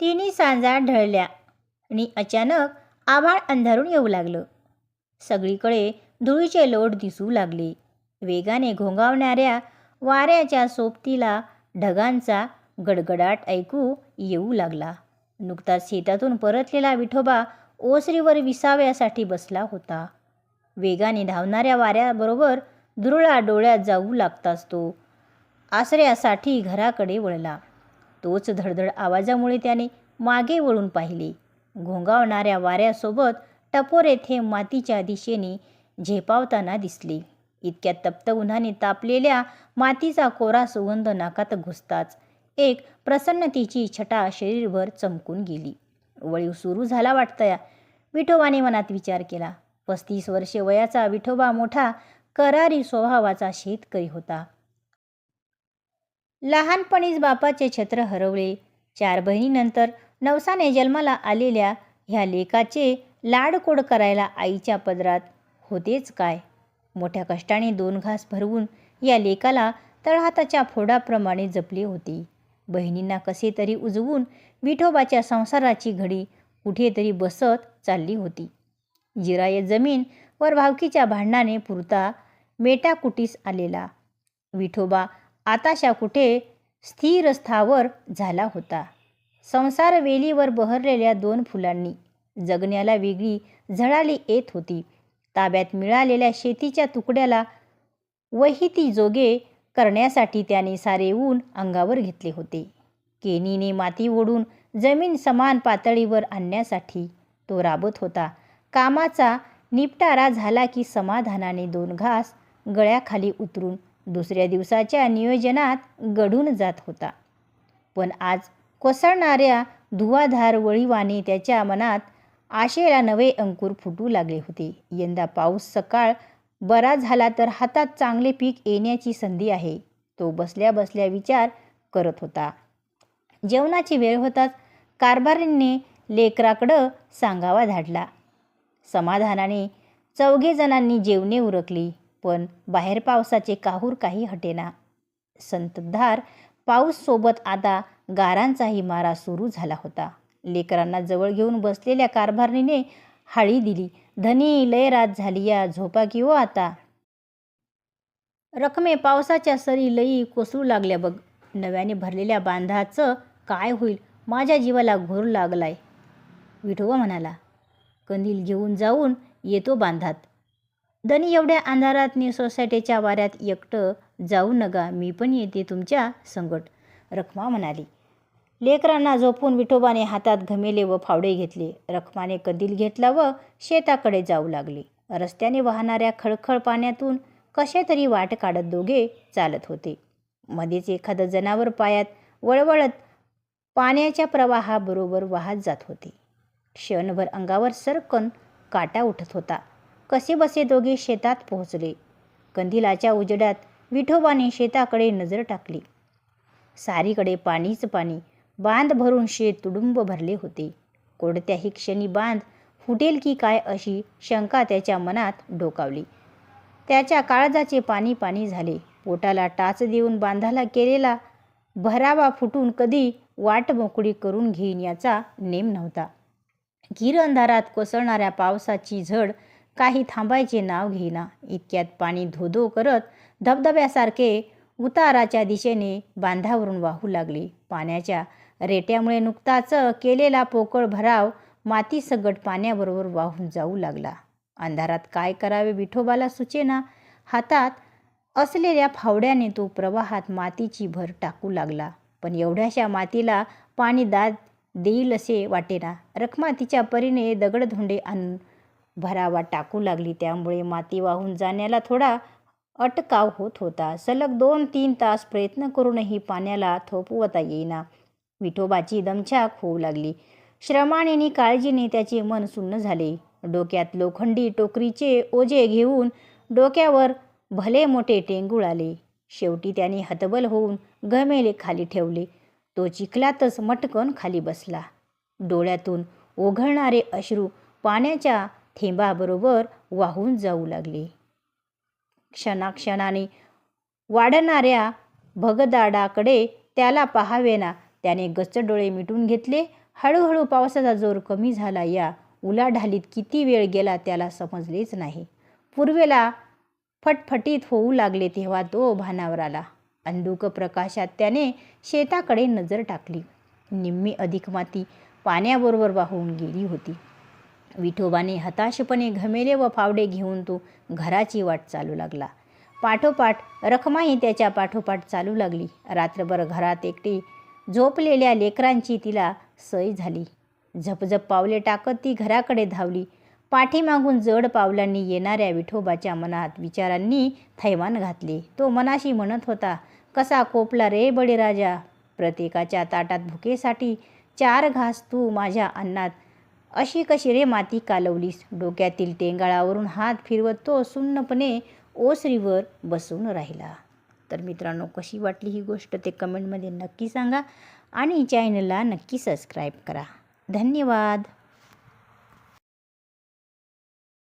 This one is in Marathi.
तिन्ही सांजा ढळल्या आणि अचानक आभाळ अंधारून येऊ लागलं. सगळीकडे धुळीचे लोट दिसू लागले. वेगाने घोंगावणाऱ्या वाऱ्याच्या सोबतीला ढगांचा गडगडाट ऐकू येऊ लागला. नुकताच शेतातून परतलेला विठोबा ओसरीवर विसाव्यासाठी बसला होता. वेगाने धावणाऱ्या वाऱ्याबरोबर दुरळा डोळ्यात जाऊ लागताच तो आसऱ्यासाठी घराकडे वळला. तोच धडधड आवाजामुळे त्याने मागे वळून पाहिले. घोंगावणाऱ्या वाऱ्यासोबत टपोर येथे मातीच्या दिशेने झेपावताना दिसले. इतक्या तप्त उन्हाने तापलेल्या मातीचा कोरा सुगंध नाकात घुसताच एक प्रसन्नतेची छटा शरीरभर चमकून गेली. वळीव सुरू झाला वाटतया विठोबाने मनात विचार केला. पस्तीस वर्षे वयाचा विठोबा मोठा करारी स्वभावाचा शेतकरी होता. लहानपणीच बापाचे छत्र हरवले. चार बहिणीनंतर नवसाने जन्माला आलेल्या ह्या लेकाचे लाडकोड करायला आईच्या पदरात होतेच काय? मोठ्या कष्टाने दोन घास भरवून या लेकाला तळहाताच्या फोडाप्रमाणे जपले होते. बहिणींना कसे तरी उजवून विठोबाच्या संसाराची घडी कुठेतरी बसत चालली होती. जिराय जमीन वर भावकीच्या भांडणाने पुरता मेटाकुटीस आलेला. विठोबा आताशा कुठे स्थिरस्थावर झाला होता. संसार वेलीवर बहरलेल्या दोन फुलांनी जगण्याला वेगळी झळाली येत होती. ताब्यात मिळालेल्या शेतीच्या तुकड्याला वहिती जोगे करण्यासाठी त्याने सारे ऊन अंगावर घेतले होते. केनीने माती ओढून जमीन समान पातळीवर आणण्यासाठी तो राबत होता. कामाचा निपटारा झाला की समाधानाने दोन घास गळ्याखाली उतरून दुसऱ्या दिवसाच्या नियोजनात गढून जात होता. पण आज कोसळणाऱ्या धुवाधार वळीवाने त्याच्या मनात आशेला नवे अंकुर फुटू लागले होते. यंदा पाऊस सकाळ बरा झाला तर हातात चांगले पीक येण्याची संधी आहे. तो बसल्या बसल्या विचार करत होता. जेवणाची वेळ होताच कारभारीने लेकराकडं सांगावा धाडला. समाधानाने चौघे जणांनी जेवणे उरकली. पण बाहेर पावसाचे काहूर काही हटेना. संततधार पाऊससोबत आता गारांचाही मारा सुरू झाला होता. लेकरांना जवळ घेऊन बसलेल्या कारभारणीने हाळी दिली. धनी लय रात झाली या झोपा की हो आता. रकमे पावसाच्या सरी लई कोसळू लागल्या बघ. नव्याने भरलेल्या बांधाचं काय होईल? माझ्या जीवाला घोर लागलाय. विठोबा म्हणाला कंदील घेऊन जाऊन येतो बांधात. धनी एवढ्या अंधारात मी सोसायटीच्या वाऱ्यात एकटं जाऊ नका मी पण येते तुमच्या संगट रखमा म्हणाली. लेकरांना झोपून विठोबाने हातात घमेले व फावडे घेतले. रखमाने कदील घेतला व शेताकडे जाऊ लागले. रस्त्याने वाहणाऱ्या खळखळ पाण्यातून कसे तरी वाट काढत दोघे चालत होते. मध्येच एखादं जनावर पायात वळवळत पाण्याच्या प्रवाहाबरोबर वाहत जात होते. क्षणभर अंगावर सरकन काटा उठत होता. कसे बसे दोघे शेतात पोहोचले. कंदिलाच्या उजेडात विठोबाने शेताकडे नजर टाकली. सारीकडे पाणीच पाणी बांध भरून शेत तुडुंब भरले होते. कोणत्याही क्षणी बांध फुटेल की काय अशी शंका त्याच्या मनात डोकावली. त्याच्या काळजाचे पाणी पाणी झाले. पोटाला टाच देऊन बांधाला केलेला भरावा फुटून कधी वाट मोकळी करून घेईन याचा नेम नव्हता. गिर अंधारात कोसळणाऱ्या पावसाची झड काही थांबायचे नाव घेईना. इतक्यात पाणी धोधो करत धबधब्यासारखे उताराच्या दिशेने बांधावरून वाहू लागले. पाण्याच्या रेट्यामुळे नुकताच केलेला पोकळ भराव माती सगट पाण्याबरोबर वाहून जाऊ लागला. अंधारात काय करावे विठोबाला सुचेना. हातात असलेल्या फावड्याने तो प्रवाहात मातीची भर टाकू लागला. पण एवढ्याशा मातीला पाणी दाद देईल असे वाटेना. रखमा तिच्या परीने दगडधोंडे आणून भरावा टाकू लागली. त्यामुळे माती वाहून जाण्याला थोडा अटकाव होत होता. सलग दोन तीन तास प्रयत्न करूनही पाण्याला थोपवता येईना. विठोबाची दमछाक होऊ लागली. श्रमानेनी काळजीने त्याचे मन सुन्न झाले. डोक्यात लोखंडी टोकरीचे ओझे घेऊन डोक्यावर भले मोठे टेंगूळ आले. शेवटी त्याने हतबल होऊन गमेले खाली ठेवले. तो चिखलातच मटकन खाली बसला. डोळ्यातून ओघळणारे अश्रू पाण्याच्या थेंबाबरोबर वाहून जाऊ लागले. क्षणाक्षणाने वाढणाऱ्या भगदाडाकडे त्याला पाहावेना त्याने गच्च डोळे मिटून घेतले. हळूहळू पावसाचा जोर कमी झाला. या उलाढालीत किती वेळ गेला त्याला समजलेच नाही. पूर्वेला फटफटीत होऊ लागले तेव्हा तो भानावर आला. अंधुक प्रकाशात त्याने शेताकडे नजर टाकली. निम्मी अधिक माती पाण्याबरोबर वाहून गेली होती. विठोबाने हताशपणे घमेले व फावडे घेऊन तो घराची वाट चालू लागला. पाठोपाठ रखमाही त्याच्या पाठोपाठ चालू लागली. रात्रभर घरात एकटी झोपलेल्या लेकरांची तिला सय झाली. झपझप पावले टाकत ती घराकडे धावली. पाठीमागून जड पावलांनी येणाऱ्या विठोबाच्या मनात विचारांनी थैमान घातले. तो मनाशी म्हणत होता कसा कोपला रे बळीराजा? प्रत्येकाच्या ताटात भुकेसाठी चार घास तू माझ्या अन्नात अशी कशी रे माती कालवलीस? डोक्यातील टेंगाळावरून हात फिरवत तो सुन्नपणे ओसरीवर बसून राहिला. तर मित्रांनो कशी वाटली ही गोष्ट ते कमेंटमध्ये नक्की सांगा आणि चॅनलला नक्की सबस्क्राईब करा. धन्यवाद!